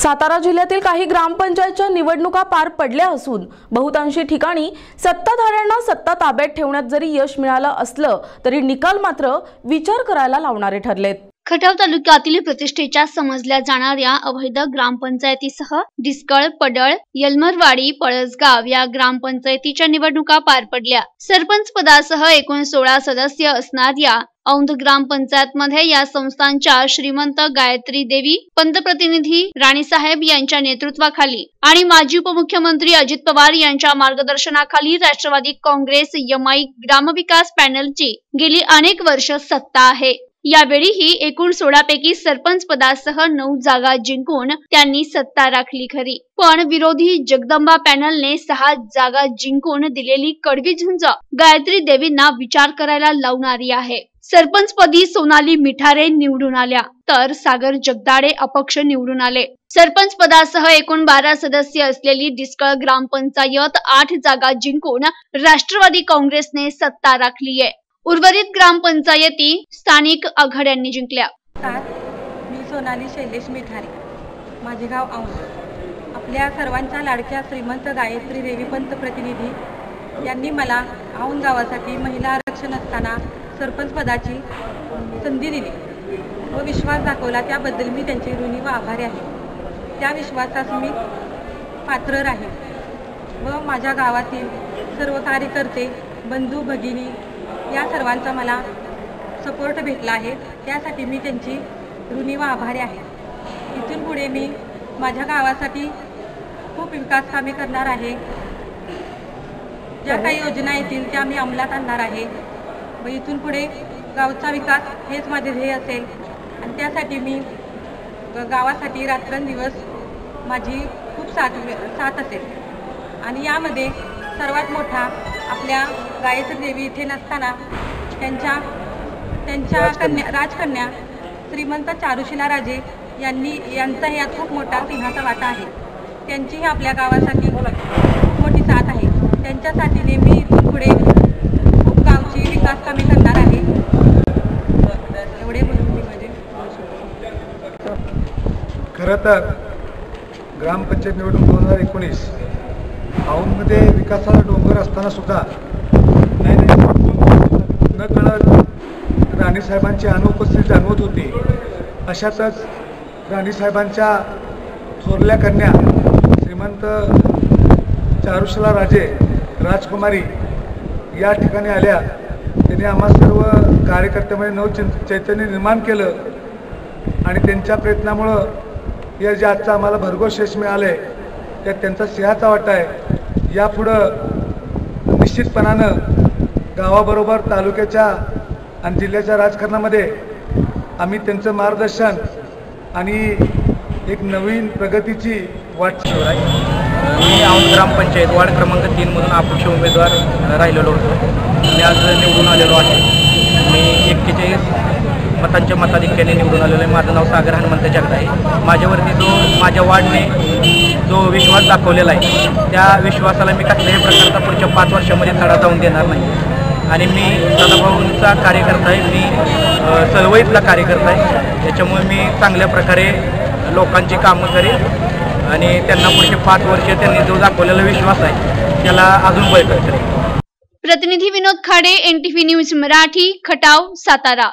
सातारा जिल्ह्यातील काही ग्रामपंचायतच्या निवडणुका पार पडल्या असून बहुतांशी ठिकाणी सत्ताधाऱ्यांना सत्ता ताब्यात ठेवण्यात जरी यश मिळालं असलं तरी निकाल मात्र विचार करायला लावणारे ठरलेत. खटाव तालुक्यातील प्रतिष्ठेच्या समजल्या जाणाऱ्या अवैध ग्रामपंचायतीसह डिस्कळ पडळ यलमरवाडी पळसगाव या ग्रामपंचायतीच्या निवडणुका पार पडल्या. सरपंच पदासह एकूण सोळा सदस्य असणाऱ्या औंध ग्रामपंचायत मध्ये या संस्थांच्या श्रीमंत गायत्री देवी पंतप्रतिनिधी राणीसाहेब यांच्या नेतृत्वाखाली आणि माजी उपमुख्यमंत्री अजित पवार यांच्या मार्गदर्शनाखाली राष्ट्रवादी काँग्रेस यमाई ग्रामविकास पॅनलची गेली अनेक वर्ष सत्ता आहे. यावेळीही एकूण सोळापैकी सरपंच पदासह नऊ जागा जिंकून त्यांनी सत्ता राखली खरी. पण विरोधी जगदंबा पॅनलने सहा जागा जिंकून दिलेली कडवी झुंज गायत्री देवींना विचार करायला लावणारी आहे. सरपंच पदी सोनाली मिठारे निवडून आल्या. तर सागर जगदाडे अपक्ष निवडून आले. सरपंच पदासह एकूण बारा सदस्य असलेली डिस्कळ ग्रामपंचायत आठ जागा जिंकून राष्ट्रवादी काँग्रेसने सत्ता राखली आहे उर्वरित ग्रामपंचायती स्थानिक आघाड्यांनी जिंकल्या. मी सोनाली शैलेश मिठारे. माझे गाव औंध आपल्या सर्वांच्या लाडक्या श्रीमंत गायत्री देवी पंत प्रतिनिधी यांनी मला औंध गावासाठी महिला आरक्षण असताना सरपंच पदाची संधी दिली व विश्वास दाखवला. त्याबद्दल मी त्यांचे ऋणी व आभारी आहे. त्या विश्वासास मी पात्र राहील व माझ्या गावातील सर्व कार्यकर्ते बंधू भगिनी या सर्वांचा मला सपोर्ट भेटला आहे. त्यासाठी मी त्यांची ऋणी व आभारी आहे. इथून पुढे मी माझ्या गावासाठी खूप विकास कामे करणार आहे. ज्या काही योजना येतील त्या मी अंमलात आणणार आहे. व इथून पुढे गावचा विकास हेच माझे ध्येय असेल. आणि त्यासाठी मी गावासाठी रात्रंदिवस माझी खूप साथ साथ असेल. आणि यामध्ये सर्वात मोठा आपल्या गायत्री देवी इथे नसताना त्यांच्या त्यांच्या कन्या राजकन्या श्रीमंत चारुशिला राजे यांनी यांचाही यात खूप मोठा सिंहाचा वाटा आहे. त्यांचीही आपल्या गावासाठी खूप मोठी साथ आहे. त्यांच्यासाठी नेहमी इथून पुढे खूप गावची विकास कामे करणार आहे. एवढे खरं तर ग्रामपंचायत निवडणूक दोन हजार एकोणीस औंधमध्ये विकासाचा डोंगर असताना सुद्धा नाही नाही न कळत राणीसाहेबांची अनुपस्थिती जाणवत होती. अशातच राणीसाहेबांच्या थोरल्या कन्या श्रीमंत चारुशला राजे राजकुमारी या ठिकाणी आल्या. त्यांनी आम्हा सर्व कार्यकर्त्यामध्ये नवचिंत चैतन्य निर्माण केलं. आणि त्यांच्या प्रयत्नामुळं या जे आजचं आम्हाला भरघोस यश मिळालं आहे त्यात त्यांचा सिंहाचा वाटा आहे. यापुढं निश्चितपणानं गावाबरोबर तालुक्याच्या आणि जिल्ह्याच्या राजकारणामध्ये आम्ही त्यांचं मार्गदर्शन आणि एक नवीन प्रगतीची वाट शिवराय. मी औंध ग्रामपंचायत वार्ड क्रमांक तीनमधून अपक्ष उमेदवार राहिलेलो होतो. मी आज निवडून आलेलो आहे. मी एक्केचाळीस मतांच्या मताधिक्याने निवडून आलेलो आहे. माझं नाव सागर हनुमंत जगदा आहे माझ्यावरती जो माझ्या वार्डने जो विश्वास दाखवलेला आहे त्या विश्वासाला मी कसल्याही प्रकारचा पुढच्या पाच वर्षामध्ये तडा जाऊन देणार नाही. आणि मी सदाभाऊंचा कार्यकर्ता आहे. मी चळवळीतला कार्यकर्ता आहे. त्याच्यामुळे मी चांगल्या प्रकारे लोकांची कामं करेन आणि त्यांना पुढचे पाच वर्ष त्यांनी जो दाखवलेला विश्वास आहे त्याला अजून बळकट करेन. प्रतिनिधी विनोद खाडे एनटीव्ही न्यूज मराठी खटाव सातारा।